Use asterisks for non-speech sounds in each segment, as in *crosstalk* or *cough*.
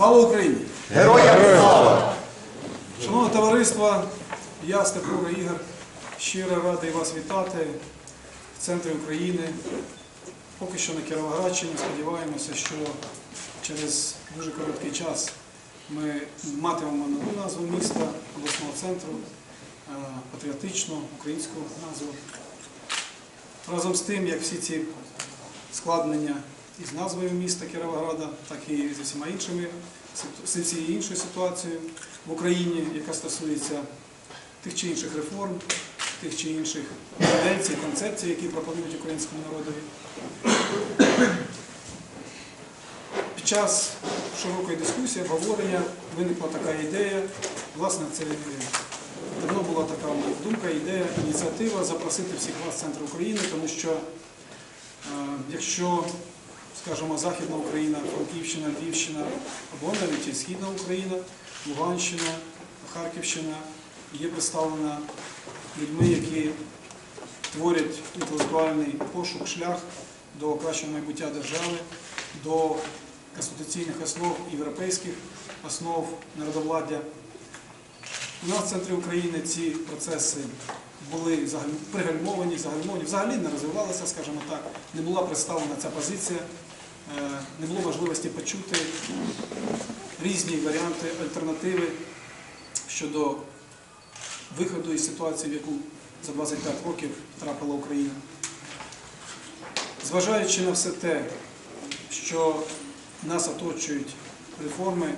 Слава Україні! Героям слава! Шановне товариство, я Степура Ігор. Щиро радий вас вітати в центрі України. Поки що на Кіровоградщині. Сподіваємося, що через дуже короткий час ми матимемо нову назву міста, обласного центру, е, патріотичну, українську назву. Разом з тим, як всі ці складнення із назвою міста Кіровограда, так і з усіма іншими з цією іншою ситуацією в Україні, яка стосується тих чи інших реформ, тих чи інших тенденцій, концепцій, які пропонують українському народові. Під час широкої дискусії, обговорення виникла така ідея. Власне, це давно була така думка, ідея, ініціатива запросити всіх вас в центр України, тому що е, якщо, скажімо, Західна Україна, Франківщина, Львівщина або навіть і Східна Україна, Луганщина, Харківщина є представлена людьми, які творять інтелектуальний пошук, шлях до кращого майбуття держави, до конституційних основ європейських основ народовладдя. У нас в центрі України ці процеси були пригальмовані, загальмовані, взагалі не розвивалися, скажімо так, не була представлена ця позиція, не було можливості почути різні варіанти, альтернативи щодо виходу із ситуації, в яку за 25 років трапила Україна. Зважаючи на все те, що нас оточують реформи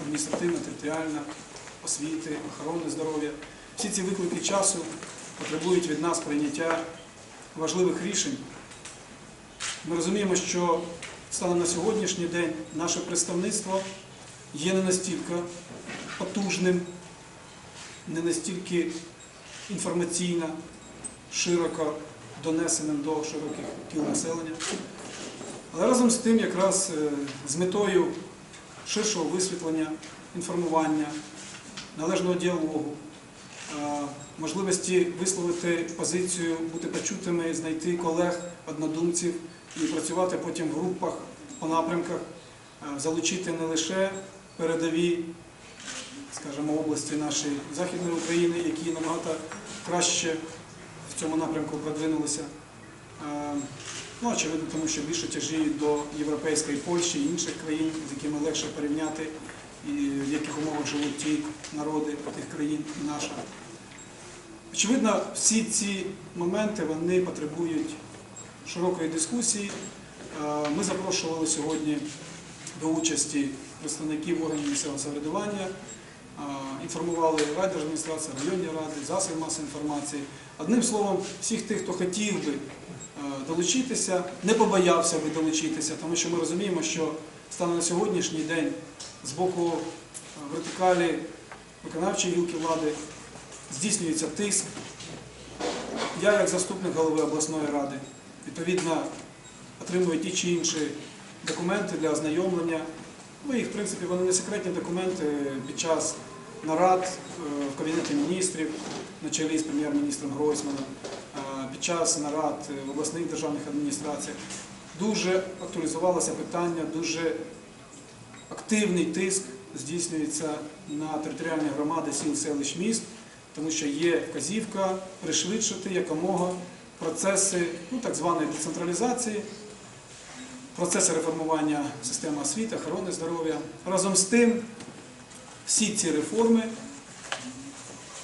адміністративна, територіальна, освіти, охорони здоров'я, всі ці виклики часу потребують від нас прийняття важливих рішень. Ми розуміємо, що станом на сьогоднішній день наше представництво є не настільки потужним, не настільки інформаційно, широко донесеним до широких кіл населення. Але разом з тим, якраз е, з метою ширшого висвітлення, інформування, належного діалогу, е, можливості висловити позицію, бути почутими, знайти колег, однодумців і працювати потім в групах по напрямках, е, залучити не лише передові, скажімо, області нашої Західної України, які набагато краще в цьому напрямку продвинулися. Е, Ну, очевидно, тому що більше тяжіють до європейської Польщі і інших країн, з якими легше порівняти, і в яких умовах живуть ті народи тих країн і наша. Очевидно, всі ці моменти вони потребують широкої дискусії. Е, Ми запрошували сьогодні до участі представників органів місцевого самоврядування, е, інформували райдержадміністрація, районні ради, засоби масової інформації. Одним словом, всіх тих, хто хотів би е, долучитися, не побоявся би долучитися, тому що ми розуміємо, що станом на сьогоднішній день з боку вертикалі виконавчої гілки влади здійснюється тиск. Я, як заступник голови обласної ради, відповідно отримую ті чи інші документи для ознайомлення. Ну, їх, в принципі, вони не секретні документи під час нарад е, в Кабінеті міністрів на чолі з прем'єр-міністром Гройсманом, е, під час нарад е, в обласних державних адміністраціях. Дуже актуалізувалося питання, дуже активний тиск здійснюється на територіальні громади сіл, селищ, міст, тому що є вказівка пришвидшити якомога процеси ну, так званої децентралізації, процеси реформування системи освіти, охорони здоров'я. Разом з тим, всі ці реформи,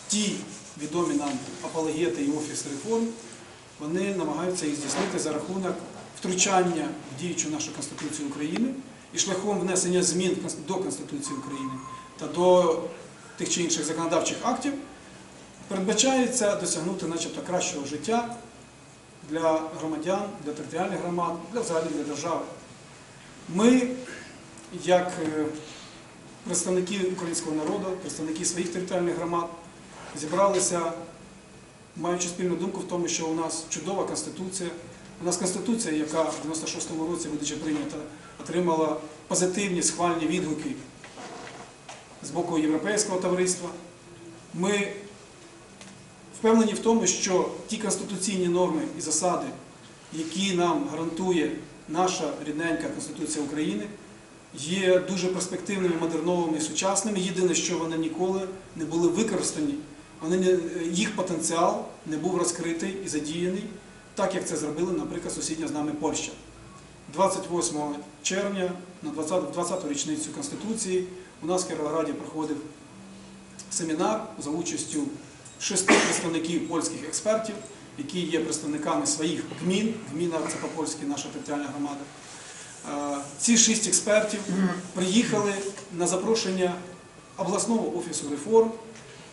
ті відомі нам апологети і офіс реформ, вони намагаються їх здійснити за рахунок втручання в діючу нашу Конституцію України і шляхом внесення змін до Конституції України та до тих чи інших законодавчих актів передбачається досягнути начебто кращого життя для громадян, для територіальних громад, для взагалі для держави. Ми, як е, представники українського народу, представники своїх територіальних громад, зібралися, маючи спільну думку в тому, що у нас чудова конституція. У нас конституція, яка в 96-му році, будучи прийнята, отримала позитивні схвальні відгуки з боку європейського товариства. Ми впевнені в тому, що ті конституційні норми і засади, які нам гарантує наша рідненька Конституція України, є дуже перспективними, модерновими і сучасними. Єдине, що вони ніколи не були використані, їх потенціал не був розкритий і задіяний, так як це зробили, наприклад, сусідня з нами Польща. 28 червня на 20, 20-ту річницю Конституції у нас в Кіровограді проходив семінар за участю шести представників польських експертів, які є представниками своїх ГМІН. ГМІНа це по-польськи наша територіальна громада. Е, Ці шість експертів приїхали на запрошення обласного офісу реформ,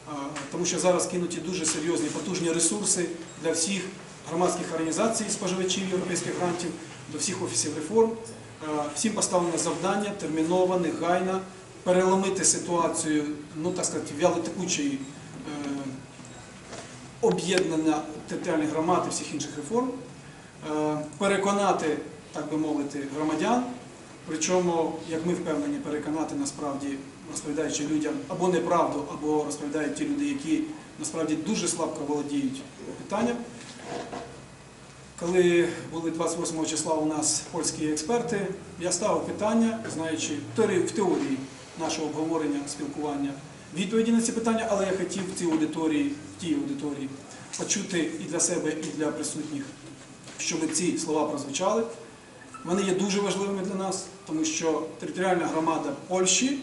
е, тому що зараз кинуті дуже серйозні потужні ресурси для всіх громадських організацій, споживачів європейських грантів, до всіх офісів реформ. Е, Всім поставлено завдання терміново, негайно переломити ситуацію, ну так сказати, вялотекучої об'єднання територіальних громад і всіх інших реформ, е, переконати, так би мовити, громадян. Причому, як ми впевнені, переконати насправді, розповідаючи людям або неправду, або розповідають ті люди, які насправді дуже слабко володіють питанням. Коли були 28 числа у нас польські експерти, я ставив питання, знаючи в теорії нашого обговорення, спілкування, відповіді на ці питання, але я хотів в цій аудиторії, в тій аудиторії почути і для себе, і для присутніх, щоб ці слова прозвучали. Вони є дуже важливими для нас, тому що територіальна громада Польщі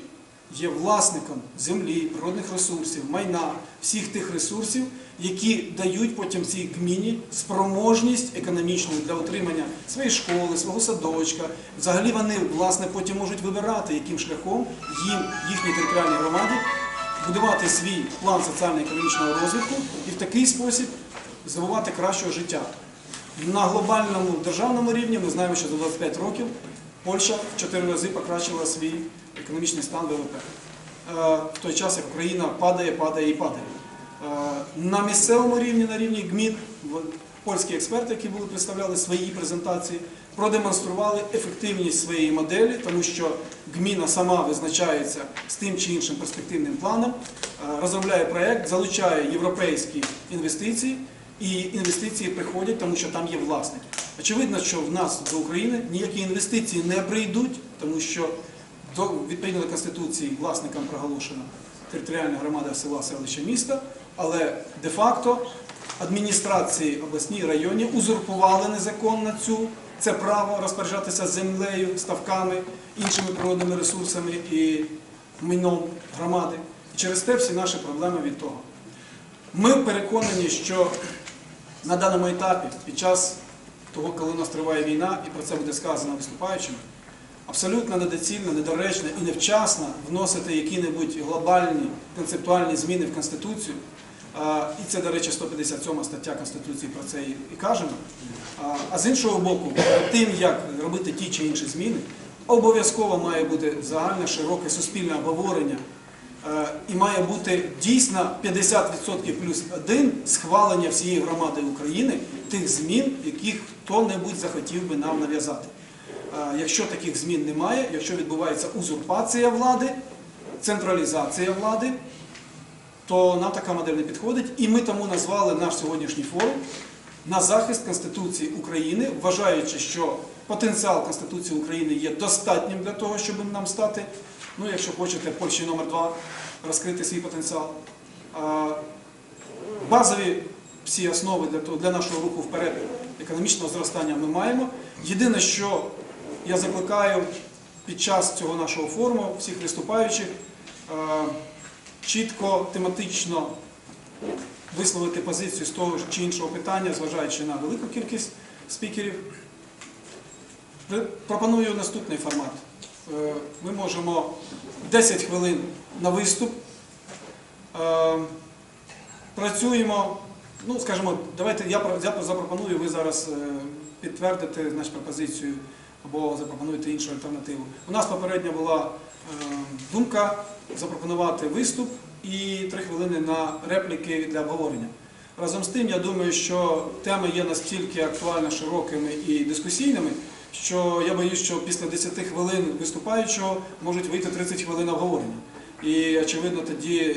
є власником землі, природних ресурсів, майна, всіх тих ресурсів, які дають потім цій гміні спроможність економічну для утримання своєї школи, свого садочка. Взагалі вони власне потім можуть вибирати, яким шляхом їм, їхній територіальній громаді, будувати свій план соціально-економічного розвитку і в такий спосіб здобувати кращого життя. На глобальному державному рівні ми знаємо, що за 25 років Польща в 4 рази покращила свій економічний стан ВВП. Е, В той час, як Україна падає, падає і падає. Е, На місцевому рівні, на рівні ГМІН, польські експерти, які були представляли свої презентації, продемонстрували ефективність своєї моделі, тому що ГМІНа сама визначається з тим чи іншим перспективним планом, е, розробляє проєкт, залучає європейські інвестиції, і інвестиції приходять, тому що там є власник. Очевидно, що в нас до України ніякі інвестиції не прийдуть, тому що до, відповідно до Конституції власникам проголошена територіальна громада села, селища, міста, але де-факто адміністрації обласні районі узурпували незаконно цю це право розпоряджатися землею, ставками, іншими природними ресурсами і майном громади. І через те всі наші проблеми від того. Ми переконані, що на даному етапі, під час того, коли у нас триває війна, і про це буде сказано виступаючими, абсолютно недоцільно, недоречно і невчасно вносити які-небудь глобальні концептуальні зміни в Конституцію. І це, до речі, 157 стаття Конституції про це і кажемо. А, з іншого боку, тим, як робити ті чи інші зміни, обов'язково має бути загальне, широке суспільне обговорення Е, і має бути дійсно 50% плюс один схвалення всієї громади України тих змін, яких хто-небудь захотів би нам нав'язати. Е, Якщо таких змін немає, якщо відбувається узурпація влади, централізація влади, то нам така модель не підходить. І ми тому назвали наш сьогоднішній форум на захист Конституції України, вважаючи, що потенціал Конституції України є достатнім для того, щоб нам стати, ну, якщо хочете, Польщі номер 2 розкрити свій потенціал. Базові всі основи для, того, для нашого руху вперед економічного зростання ми маємо. Єдине, що я закликаю під час цього нашого форуму всіх виступаючих чітко, тематично висловити позицію з того чи іншого питання, зважаючи на велику кількість спікерів. Пропоную наступний формат. Е, Ми можемо 10 хвилин на виступ. Е, Працюємо, ну скажімо, давайте я запропоную, ви зараз е, підтвердите значить, пропозицію або запропонуєте іншу альтернативу. У нас попередня була думка запропонувати виступ і 3 хвилини на репліки для обговорення. Разом з тим, я думаю, що теми є настільки актуально широкими і дискусійними, що я боюсь, що після 10 хвилин виступаючого можуть вийти 30 хвилин обговорення. І очевидно, тоді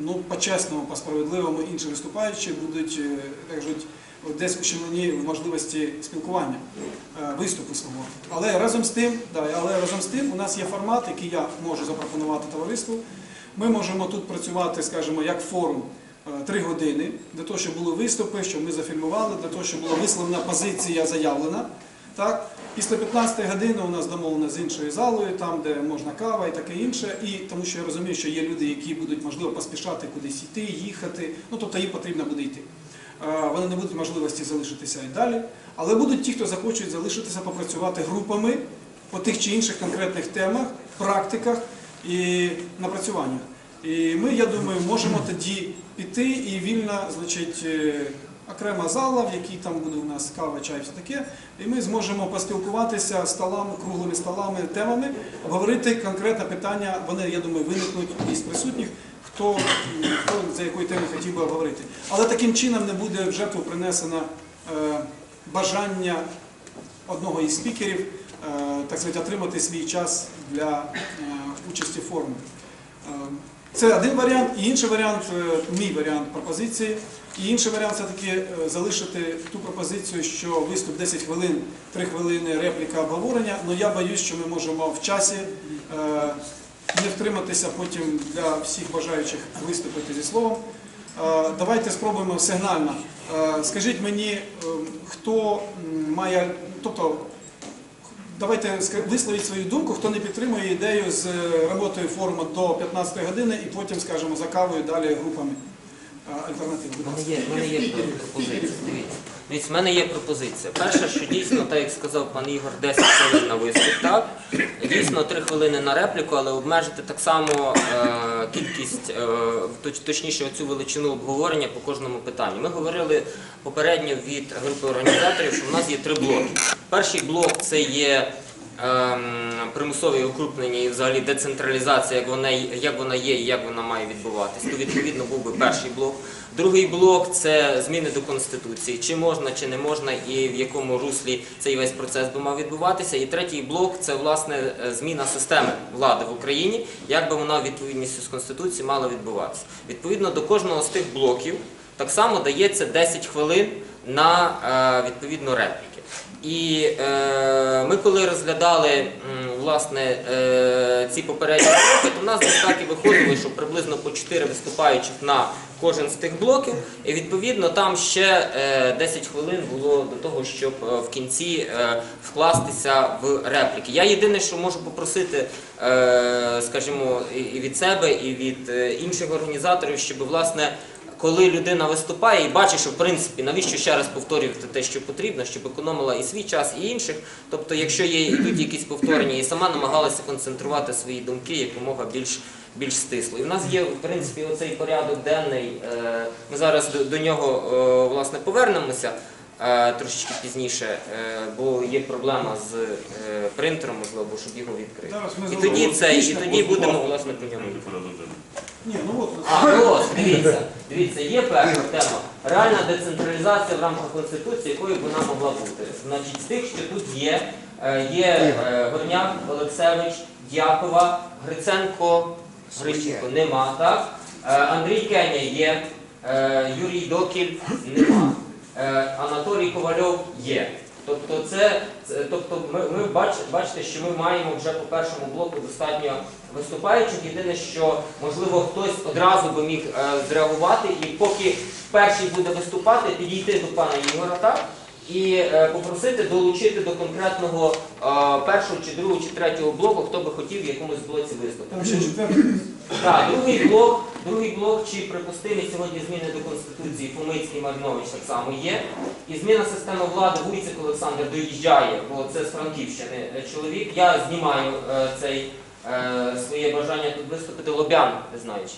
ну, по-чесному, по-справедливому інші виступаючі будуть е, так кажуть, десь ущемлені в можливості спілкування, е, виступу свого. Але разом з тим, да, але разом з тим у нас є формат, який я можу запропонувати товариству. Ми можемо тут працювати, скажімо, як форум е, три години для того, щоб були виступи, щоб ми зафільмували, для того, щоб була висловлена позиція заявлена. Так? Після 15 години у нас домовлено з іншою залою, там, де можна кава і таке інше. І тому що я розумію, що є люди, які будуть можливо поспішати кудись йти, їхати. Ну тобто їм потрібно буде йти. Вони не будуть можливості залишитися і далі. Але будуть ті, хто захочуть залишитися, попрацювати групами по тих чи інших конкретних темах, практиках і напрацюваннях. І ми, я думаю, можемо тоді піти і вільно, значить, е, окрема зала, в якій там буде у нас кава, чай, все таке, і ми зможемо поспілкуватися столами, круглими столами, темами, обговорити конкретне питання. Вони, я думаю, виникнуть із присутніх, хто, хто за якою темою хотів би обговорити. Але таким чином не буде в жертву принесено е, бажання одного із спікерів, е, так сказати, отримати свій час для е, участі в форумі. Це один варіант, і інший варіант, мій варіант пропозиції. І інший варіант все-таки залишити ту пропозицію, що виступ 10 хвилин, 3 хвилини репліка обговорення. але я боюсь, що ми можемо в часі не втриматися потім для всіх бажаючих виступити зі словом. Давайте спробуємо сигнально. Скажіть мені, е, хто має, тобто Давайте висловіть свою думку, хто не підтримує ідею з е, роботою форуму до 15 години і потім, скажімо, за кавою далі групами альтернатив. У мене є пропозиція. Дивіться. Дивіться, в мене є пропозиція. Перше, що дійсно, так як сказав пан Ігор, 10 хвилин на виступ, так? Дійсно 3 хвилини на репліку, але обмежити так само е, кількість, е, точніше, оцю величину обговорення по кожному питанню. Ми говорили попередньо від групи організаторів, що в нас є три блоки. Перший блок це є примусові укрупнення і взагалі децентралізація, як вона, як вона є і як вона має відбуватись. То відповідно був би перший блок. Другий блок це зміни до Конституції, чи можна, чи не можна, і в якому руслі цей весь процес би мав відбуватися. І третій блок це власне е, зміна системи влади в Україні, як би вона в відповідності з Конституцією мала відбуватися. Відповідно до кожного з тих блоків так само дається 10 хвилин на е, відповідно репліки. І е, ми коли розглядали власне е, ці попередні блоки, то в нас так і виходило, що приблизно по 4 виступаючих на кожен з тих блоків. І відповідно там ще е, 10 хвилин було до того, щоб е, в кінці вкластися в репліки. Я єдине, що можу попросити, скажімо, і від себе, і від інших організаторів, щоб власне коли людина виступає і бачить, що в принципі навіщо ще раз повторювати те, що потрібно, щоб економила і свій час, і інших. Тобто, якщо є йдуть якісь повторення, і сама намагалася концентрувати свої думки якомога більш. Більш стисло. І в нас є, в принципі, оцей порядок денний. е, Ми зараз до, до нього е, власне повернемося е, трошечки пізніше, бо є проблема з принтером, можливо, щоб його відкрити. І тоді це, і тоді будемо власне по ньому. Ні, ну от, А, ну дивіться, дивіться, є перша тема. Реальна децентралізація в рамках Конституції, якою б вона могла бути. Значить, з тих, що тут є, е, є е, Горняк, Олексевич, Дякова, Гриценко, Грищенко нема, так? Е, Андрій Кеня є, е, Юрій Докіль нема, е, Анатолій Ковальов є. Тобто, це, це- тобто ми, ми бач, бачите, що ми маємо вже по першому блоку достатньо виступаючих. Єдине, що можливо хтось одразу би міг е, зреагувати, і поки перший буде виступати, підійти до пана Ігора, так? І е, попросити долучити до конкретного е, першого чи другого чи третього блоку, хто би хотів в якомусь блоці виступити. там ще четвертий. Так, другий блок, другий блок, чи припустимі сьогодні зміни до Конституції, Фомицький Маринович так само є. І зміна системи влади Вуйцик Олександр доїжджає, бо це з Франківщини чоловік. Я знімаю е, цей, своє бажання тут виступити. Лобян, не знаю чи.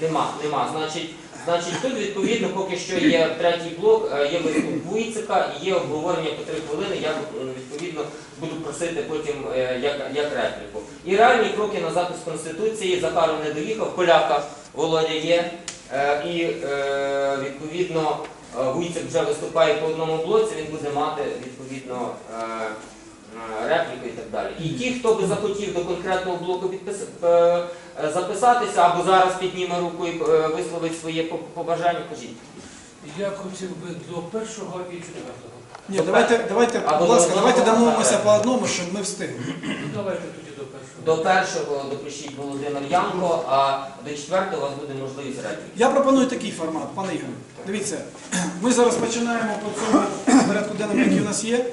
Нема, нема. Значить, значить, тут відповідно поки що є третій блок, е, є виступ Вуйцика і є обговорення по три хвилини. Я відповідно буду просити потім е, як, як репліку. І реальні кроки на запис Конституції Захаров не доїхав, Поляка Володя є. Е, І е, відповідно е, Вуйцик вже виступає по одному блоці, він буде мати відповідно е, е, репліку і так далі. І ті, хто би захотів до конкретного блоку підпис- е, е, записатися або зараз підніме руку і е, висловить своє побажання, кажіть. Я хотів би до першого і четвертого. Ні, давайте, давайте, Або будь ласка, до давайте одного, домовимося по одному, щоб ми встигли. Ну давайте тоді до першого. До першого допишіть Володимир Янко, а до четвертого у вас буде можливість репліки. Я пропоную такий формат, пане Ігоре. Дивіться, ми зараз починаємо по цьому порядку денному, який у нас є.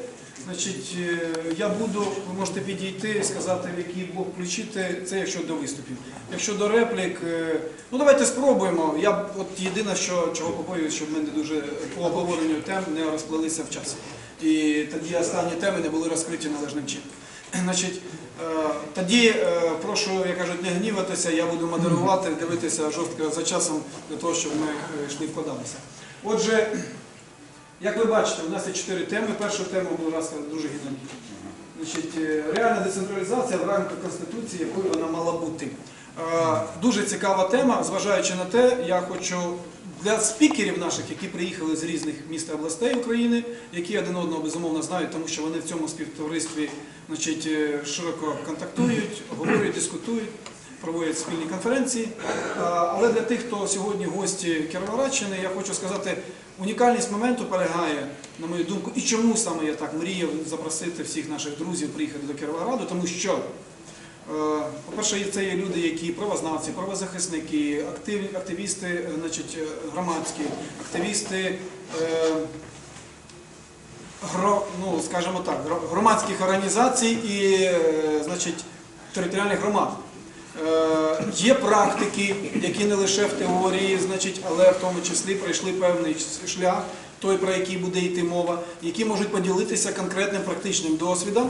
Значить, е, я буду, ви можете підійти, сказати, в який блок включити, це якщо до виступів. Якщо до реплік, е, ну давайте спробуємо. Я от єдине, що чого побоююсь, щоб ми не дуже по обговоренню тем не розплилися в часі. І тоді останні теми не були розкриті належним чином. *clears throat* Значить, е, тоді прошу, як кажуть, не гніватися, я буду модерувати, дивитися жорстко за часом для того, щоб ми йшли вкладалися. Отже, як ви бачите, у нас є чотири теми. Перша тема, будь дуже гідна. Е, реальна децентралізація в рамках Конституції, якою вона мала бути. Е, Дуже цікава тема, зважаючи на те, я хочу для спікерів наших, які приїхали з різних міст та областей України, які один одного безумовно знають, тому що вони в цьому співтоваристві значить, е, широко контактують, обговорюють, дискутують, проводять спільні конференції. Але для тих, хто сьогодні гості Кіровоградщини, я хочу сказати, унікальність моменту полягає, на мою думку, і чому саме я так мріяв запросити всіх наших друзів приїхати до Кіровограду, тому що. Е, По-перше, це є люди, які правознавці, правозахисники, активісти, е, значить, е, громадські, активісти, ну, скажімо так, громадських організацій і значить, територіальних громад. Е, Є практики, які не лише в теорії, значить, але в тому числі пройшли певний шлях, той, про який буде йти мова, які можуть поділитися конкретним практичним досвідом.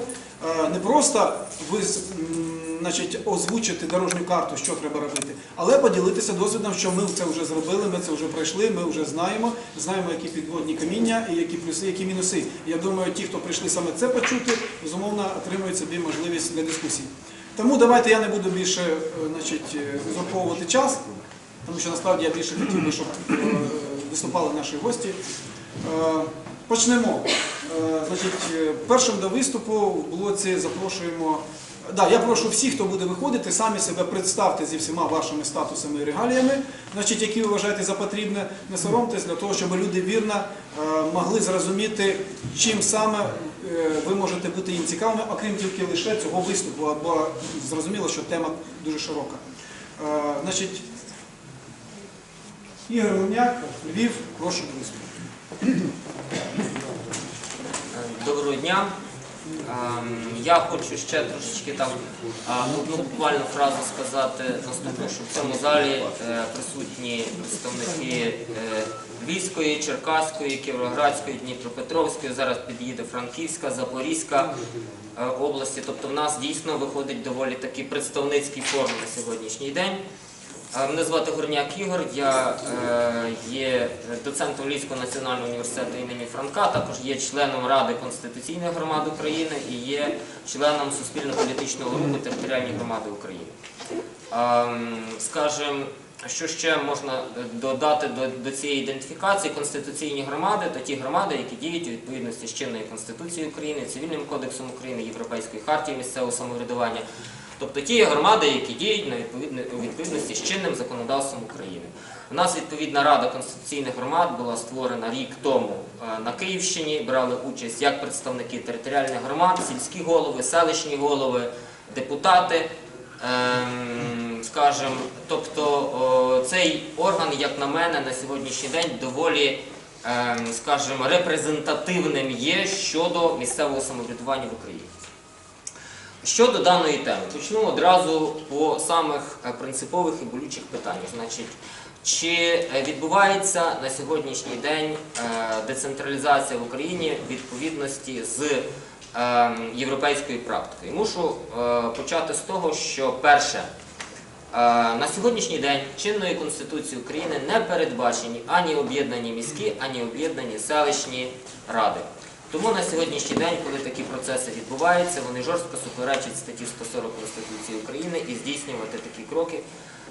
Е, Не просто значить, озвучити дорожню карту, що треба робити, але поділитися досвідом, що ми це вже зробили, ми це вже пройшли, ми вже знаємо, знаємо, які підводні каміння і які плюси, які мінуси. Я думаю, ті, хто прийшли саме це почути, безумовно отримують собі можливість для дискусії. Тому давайте я не буду більше е, значить, е, час, тому що насправді я більше хотів би, щоб е, виступали наші гості. Почнемо. Першим до виступу в блоці запрошуємо. Я прошу всіх, хто буде виходити, самі себе представте зі всіма вашими статусами і регаліями, які ви вважаєте за потрібне. Не соромтесь для того, щоб люди вірно могли зрозуміти, чим саме ви можете бути їм цікавими, окрім тільки лише цього виступу, або зрозуміло, що тема дуже широка. Е, Значить, Ігор Луняк, Львів, прошу виступу. Доброго дня. Ем, Я хочу ще трошечки там одну буквально фразу сказати наступне, що в цьому залі е, присутні представники е, Львівської, Черкаської, Кіровоградської, Дніпропетровської, зараз під'їде Франківська, Запорізька е, області. Тобто в нас дійсно виходить доволі такий представницький форум на сьогоднішній день. Е, Мене звати Горняк Ігор, я е, є доцентом Львівського національного університету імені Франка, також є членом Ради Конституційних громад України і є членом Суспільно-політичного руху територіальні громади України. Ем, Скажем, що ще можна додати до, цієї ідентифікації конституційні громади та ті громади, які діють у відповідності з чинною Конституцією України, Цивільним кодексом України, Європейською хартією місцевого самоврядування. Тобто ті громади, які діють на у відповідності з чинним законодавством України. У нас відповідна рада конституційних громад була створена рік тому е, на Київщині. Брали участь як представники територіальних громад, сільські голови, селищні голови, депутати. Ем, Скажем, тобто цей орган, як на мене, на сьогоднішній день доволі, ем, скажімо, репрезентативним є щодо місцевого самоврядування в Україні. Щодо даної теми, почну одразу по самих е, принципових і болючих питаннях. Значить, чи е, відбувається на сьогоднішній день е, децентралізація в Україні в відповідності з європейською практикою? Мушу почати з того, що перше, на сьогоднішній день чинною Конституцією України не передбачені ані об'єднані міські, ані об'єднані селищні ради. Тому на сьогоднішній день, коли такі процеси відбуваються, вони жорстко суперечать статті 140 Конституції України і здійснювати такі кроки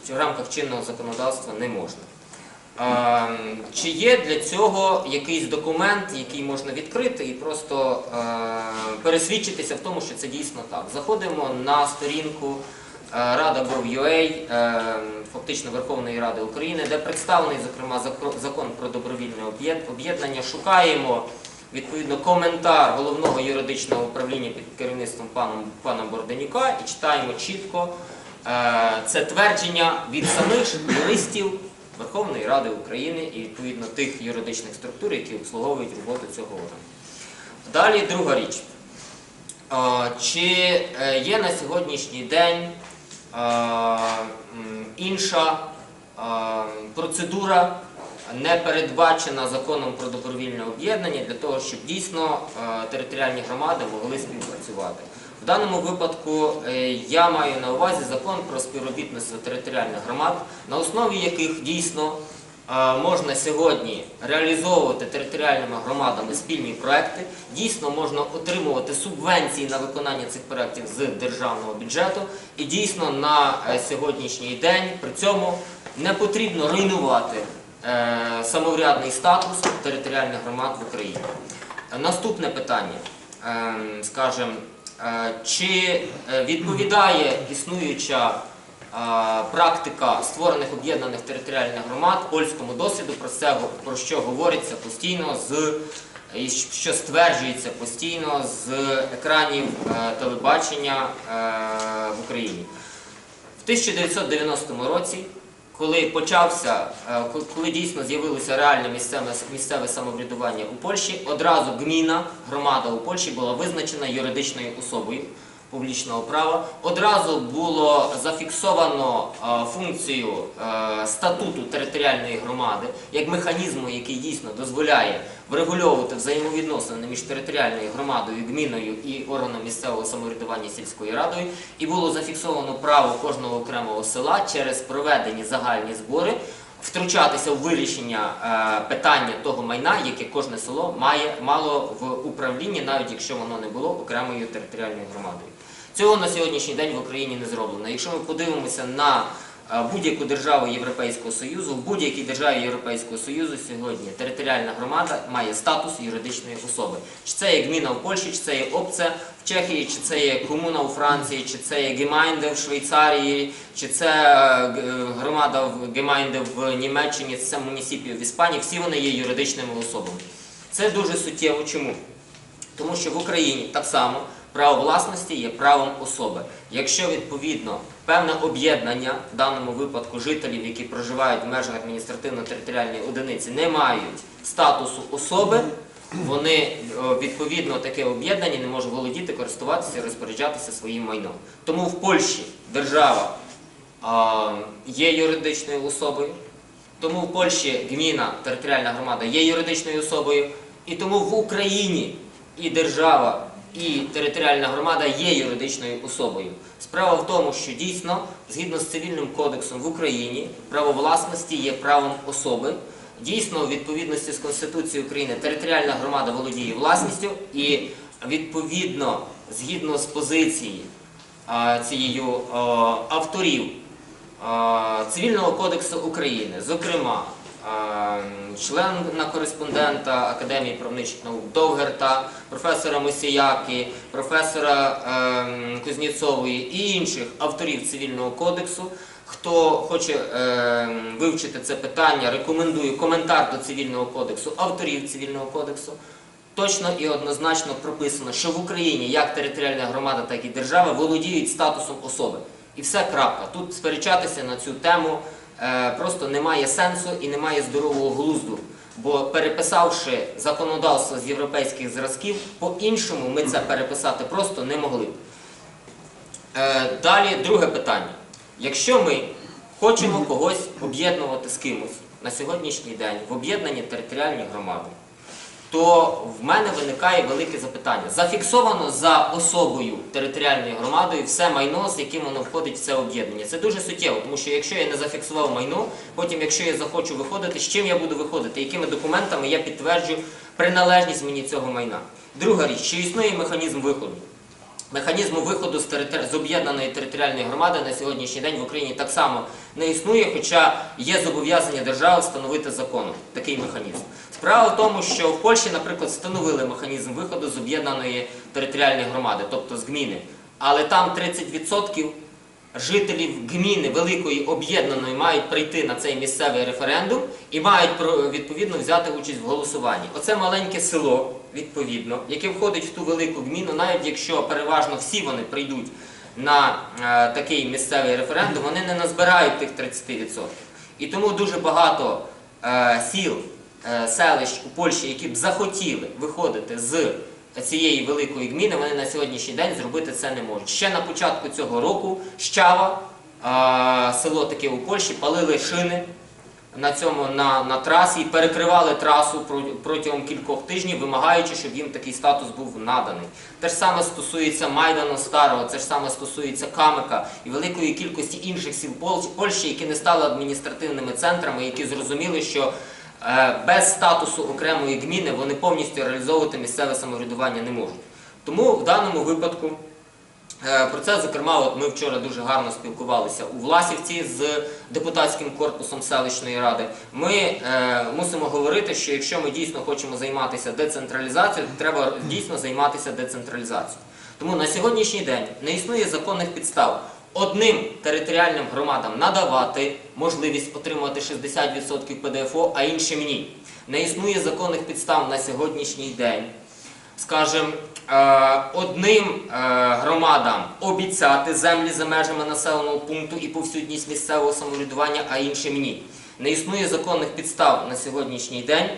в рамках чинного законодавства не можна. Ем, Чи є для цього якийсь документ, який можна відкрити і просто е, пересвідчитися в тому, що це дійсно так? Заходимо на сторінку Рада Gov.ua, е, фактично Верховної Ради України, де представлений, зокрема, закон про добровільне об'єд- об'єднання. Шукаємо відповідно коментар головного юридичного управління під керівництвом пана Борденюка і читаємо чітко е, це твердження від самих юристів Верховної Ради України і відповідно тих юридичних структур, які обслуговують роботу цього органу. Далі друга річ. Чи е, є на сьогоднішній день інша процедура, не передбачена законом про добровільне об'єднання для того, щоб дійсно територіальні громади могли співпрацювати? В даному випадку е, я маю на увазі закон про співробітництво територіальних громад, на основі яких дійсно Е, можна сьогодні реалізовувати територіальними громадами спільні проекти. Дійсно можна отримувати субвенції на виконання цих проєктів з державного бюджету. І дійсно на е, сьогоднішній день при цьому не потрібно руйнувати е, самоврядний статус територіальних громад в Україні. Е, Наступне питання, Ем, скажем, е, чи е, відповідає існуюча практика створених об'єднаних територіальних громад польському досвіду про це про що говориться постійно з і що стверджується постійно з екранів е, телебачення е, в Україні. В 1990 році, коли почався, е, коли дійсно з'явилося реальне місцеве, місцеве самоврядування у Польщі, одразу гміна, громада у Польщі була визначена юридичною особою публічного права. Одразу було зафіксовано е, функцію е, статуту територіальної громади як механізму, який дійсно дозволяє врегульовувати взаємовідносини між територіальною громадою, гміною і органом місцевого самоврядування сільською радою, і було зафіксовано право кожного окремого села через проведені загальні збори втручатися у вирішення е, питання того майна, яке кожне село має мало в управлінні, навіть якщо воно не було окремою територіальною громадою. Цього на сьогоднішній день в Україні не зроблено. Якщо ми подивимося на будь-яку державу Європейського Союзу, в будь-якій державі Європейського Союзу сьогодні територіальна громада має статус юридичної особи. Чи це є гміна в Польщі, чи це є опце в Чехії, чи це є комуна у Франції, чи це є гемайнде в Швейцарії, чи це е, громада в гемайнде в Німеччині, чи це мунісіпію в Іспанії, всі вони є юридичними особами. Це дуже суттєво. Чому? Тому що в Україні так само право власності є правом особи. Якщо відповідно певне об'єднання, в даному випадку жителів, які проживають в межах адміністративно-територіальної одиниці, не мають статусу особи, вони е, відповідно таке об'єднання не може володіти, користуватися, розпоряджатися своїм майном. Тому в Польщі держава є юридичною особою. Тому в Польщі гміна, територіальна громада є юридичною особою, і тому в Україні і держава, і територіальна громада є юридичною особою. Справа в тому, що дійсно, згідно з цивільним кодексом в Україні, право власності є правом особи. Дійсно, у відповідності з Конституцією України територіальна громада володіє власністю і відповідно, згідно з позиції цією авторів Цивільного кодексу України, зокрема, а, члена кореспондента Академії правничих наук Довгерта, професора Мосіяки, професора ем, Кузнєцової і інших авторів Цивільного кодексу. Хто хоче ем, вивчити це питання, рекомендую коментар до Цивільного кодексу авторів Цивільного кодексу. Точно і однозначно прописано, що в Україні як територіальна громада, так і держава володіють статусом особи. І все крапка. Тут сперечатися на цю тему просто немає сенсу і немає здорового глузду. Бо переписавши законодавство з європейських зразків, по-іншому ми це переписати просто не могли. Е, далі друге питання. Якщо ми хочемо когось об'єднувати з кимось на сьогоднішній день в об'єднанні територіальні громади, то в мене виникає велике запитання. Зафіксовано за особою територіальною громадою все майно, з яким воно входить в це об'єднання. Це дуже суттєво, тому що якщо я не зафіксував майно, потім, якщо я захочу виходити, з чим я буду виходити, якими документами я підтверджу приналежність мені цього майна. Друга річ, чи існує механізм виходу? Механізму виходу з, територ- з об'єднаної територіальної громади на сьогоднішній день в Україні так само не існує, хоча є зобов'язання держави встановити законом такий механізм. Справа в тому, що в Польщі, наприклад, встановили механізм виходу з об'єднаної територіальної громади, тобто з гміни, але там 30% жителів гміни великої об'єднаної мають прийти на цей місцевий референдум і мають відповідно взяти участь в голосуванні. Оце маленьке село, відповідно, яке входить в ту велику гміну, навіть якщо переважно всі вони прийдуть на е, такий місцевий референдум, вони не назбирають тих 30%. І тому дуже багато е, сіл, селищ у Польщі, які б захотіли виходити з цієї великої гміни, вони на сьогоднішній день зробити це не можуть. Ще на початку цього року Щава, е, село таке у Польщі, палили шини на цьому на, на трасі і перекривали трасу протягом кількох тижнів, вимагаючи, щоб їм такий статус був наданий. Те ж саме стосується Майдану Старого, це ж саме стосується Камика і великої кількості інших сіл Пол- Польщі, які не стали адміністративними центрами, які зрозуміли, що е, без статусу окремої гміни вони повністю реалізовувати місцеве самоврядування не можуть. Тому в даному випадку Е, Про це, зокрема, ми вчора дуже гарно спілкувалися у Власівці з депутатським корпусом селищної ради. Ми е, мусимо говорити, що якщо ми дійсно хочемо займатися децентралізацією, то треба дійсно займатися децентралізацією. Тому на сьогоднішній день не існує законних підстав одним територіальним громадам надавати можливість отримувати 60% ПДФО, а іншим ні. Не існує законних підстав на сьогоднішній день скажімо, е, одним е, громадам обіцяти землі за межами населеного пункту і повсюдність місцевого самоврядування, а іншим ні. Не існує законних підстав на сьогоднішній день.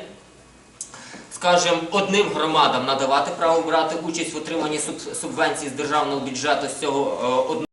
Скажімо, одним громадам надавати право брати участь в отриманні субвенцій з державного бюджету з цього е, одного.